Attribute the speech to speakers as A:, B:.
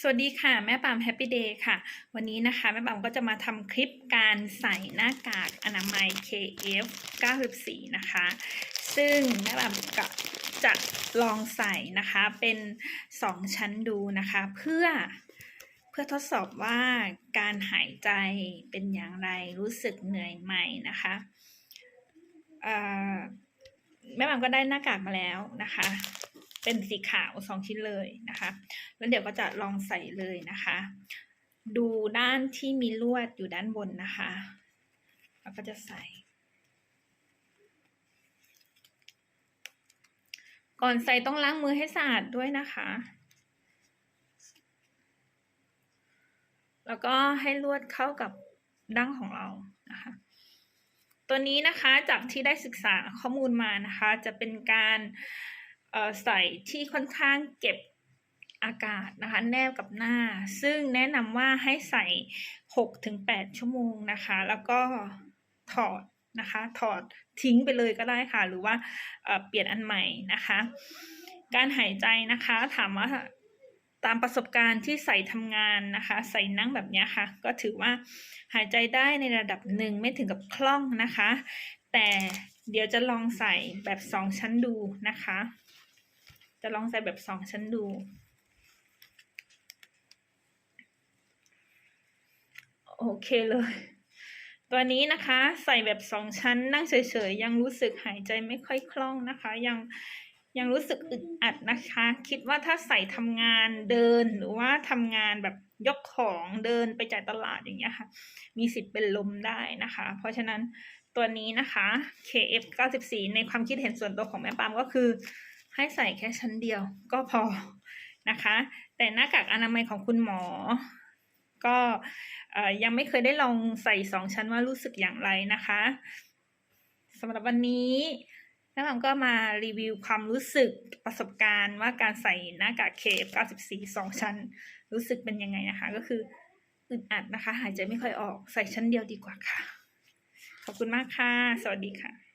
A: สวัสดีค่ะ แม่ปามแฮปปี้เดย์ค่ะ วันนี้นะคะ แม่ปามก็จะมาทำคลิปการใส่หน้ากากอนามัย KF 94 นะคะ ซึ่งแม่ปามก็จะลองใส่นะคะเป็น 2 ชั้นดูนะคะ เพื่อเพื่อทดสอบว่าการหายใจเป็นอย่างไรรู้สึกเหนื่อยไหมนะคะแม่ปามก็ได้หน้ากากมาแล้วนะคะ เป็นสีขาวสองชิ้นเลยนะคะ แล้วเดี๋ยวก็จะลองใส่เลยนะคะ ดูด้านที่มีลวดอยู่ด้านบนนะคะแล้วก็จะใส่ ก่อนใส่ต้องล้างมือให้สะอาดด้วยนะคะ แล้วก็ให้ลวดเข้ากับดั้งของเรานะคะตัวนี้นะคะจากที่ได้ศึกษาข้อมูลมานะคะ จะเป็นการ ใส่ที่ค่อนข้างเก็บอากาศนะคะ แนบกับหน้า ซึ่งแนะนำว่าให้ใส่ 6-8 ชั่วโมงนะคะ แล้วก็ถอดนะคะ ถอดทิ้งไปเลยก็ได้ค่ะ หรือว่าเปลี่ยนอันใหม่นะคะ การหายใจนะคะ ถามว่าตามประสบการณ์ที่ใส่ทำงานนะคะ ใส่นั่งแบบนี้ค่ะ ก็ถือว่าหายใจได้ในระดับหนึ่งไม่ถึงกับคล่องนะคะ แต่เดี๋ยวจะลองใส่แบบสองชั้นดูนะคะ จะลองใส่แบบสองชั้นดู โอเคเลย ตัวนี้นะคะใส่แบบสองชั้นนั่งเฉยๆ ยังรู้สึกหายใจไม่ค่อยคล่องนะคะ ยังยังรู้สึกอึดอัดนะคะ คิดว่าถ้าใส่ทำงานเดินหรือว่าทำงานแบบยกของเดินไปจ่ายตลาดอย่างเงี้ยค่ะ มีสิทธิ์เป็นลมได้นะคะ เพราะฉะนั้นตัวนี้นะคะ KF 94 ในความคิดเห็นส่วนตัวของแม่ปามก็คือ ให้ใส่แค่ชั้นเดียวก็พอนะคะ แต่หน้ากากอนามัยของคุณหมอ ก็ยังไม่เคยได้ลองใส่สองชั้นว่ารู้สึกอย่างไรนะคะสำหรับวันนี้แม่หม่ำก็มารีวิวความรู้สึกประสบการณ์ว่าการใส่หน้ากากเคฟ94สองชั้น รู้สึกเป็นยังไงนะคะ ก็คืออึดอัดนะคะ หายใจไม่ค่อยออกใส่ชั้นเดียวดีกว่าค่ะ ขอบคุณมากค่ะ สวัสดีค่ะ